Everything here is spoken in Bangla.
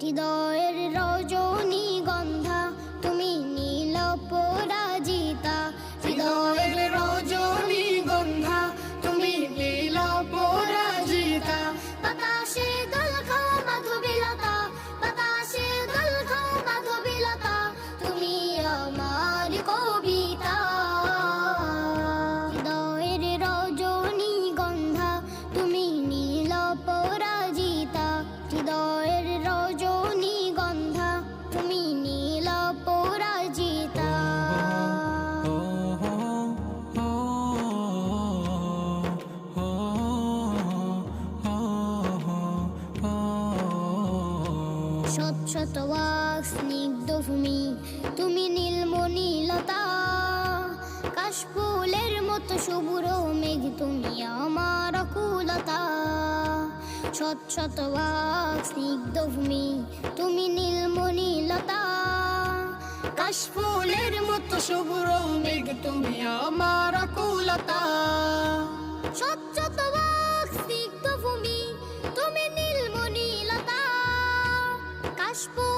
হৃদয়ের রজনী শত শত ওয়াক স্নিগ্ধ ভূমি, তুমি নীলমণিলতা। কাশফুলের মতো শুভ্র মেঘ, তুমি আমার কুলতা শত শত স্নিগ্ধ ভূমি, তুমি নীলমণিলতা। কাশফুলের মতো শুভ্র মেঘ, তুমি আমার কুলতা স্বচ্ছ Aşk bu.